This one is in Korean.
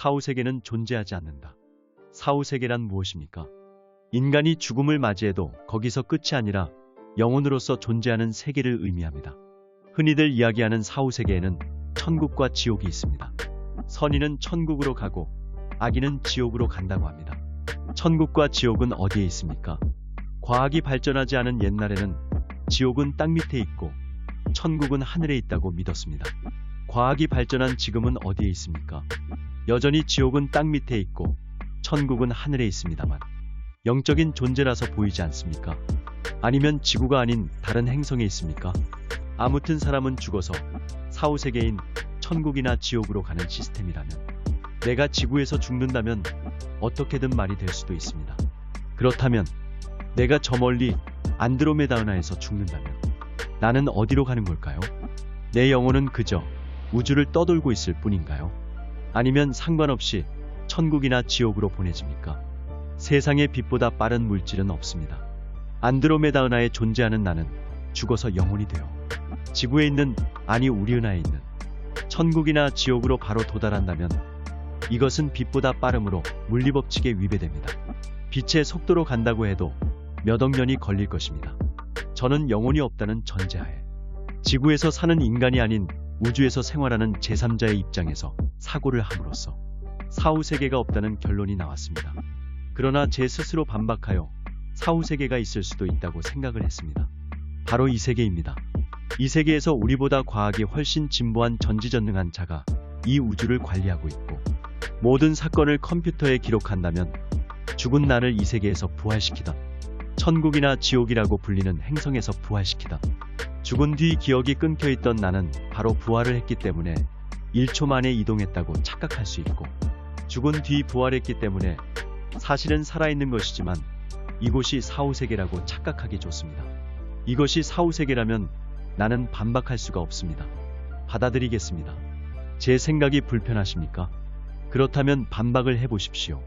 사후세계는 존재하지 않는다. 사후세계란 무엇입니까? 인간이 죽음을 맞이해도 거기서 끝이 아니라 영혼으로서 존재하는 세계를 의미합니다. 흔히들 이야기하는 사후세계에는 천국과 지옥이 있습니다. 선인은 천국으로 가고 악인은 지옥으로 간다고 합니다. 천국과 지옥은 어디에 있습니까? 과학이 발전하지 않은 옛날에는 지옥은 땅 밑에 있고 천국은 하늘에 있다고 믿었습니다. 과학이 발전한 지금은 어디에 있습니까? 여전히 지옥은 땅 밑에 있고 천국은 하늘에 있습니다만 영적인 존재라서 보이지 않습니까? 아니면 지구가 아닌 다른 행성에 있습니까? 아무튼 사람은 죽어서 사후 세계인 천국이나 지옥으로 가는 시스템이라면 내가 지구에서 죽는다면 어떻게든 말이 될 수도 있습니다. 그렇다면 내가 저 멀리 안드로메다 은하에서 죽는다면 나는 어디로 가는 걸까요? 내 영혼은 그저 우주를 떠돌고 있을 뿐인가요? 아니면 상관없이 천국이나 지옥으로 보내집니까? 세상의 빛보다 빠른 물질은 없습니다. 안드로메다 은하에 존재하는 나는 죽어서 영혼이 되어 지구에 있는 아니 우리 은하에 있는 천국이나 지옥으로 바로 도달한다면 이것은 빛보다 빠름으로 물리법칙에 위배됩니다. 빛의 속도로 간다고 해도 몇억 년이 걸릴 것입니다. 저는 영혼이 없다는 전제하에 지구에서 사는 인간이 아닌 우주에서 생활하는 제3자의 입장에서 사고를 함으로써 사후 세계가 없다는 결론이 나왔습니다. 그러나 제 스스로 반박하여 사후 세계가 있을 수도 있다고 생각을 했습니다. 바로 이 세계입니다. 이 세계에서 우리보다 과학이 훨씬 진보한 전지전능한 자가 이 우주를 관리하고 있고 모든 사건을 컴퓨터에 기록한다면 죽은 나를 이 세계에서 부활시키던 천국이나 지옥이라고 불리는 행성에서 부활시키던 죽은 뒤 기억이 끊겨 있던 나는 바로 부활을 했기 때문에 1초 만에 이동했다고 착각할 수 있고 죽은 뒤 부활했기 때문에 사실은 살아있는 것이지만 이곳이 사후세계라고 착각하기 좋습니다. 이것이 사후세계라면 나는 반박할 수가 없습니다. 받아들이겠습니다. 제 생각이 불편하십니까? 그렇다면 반박을 해보십시오.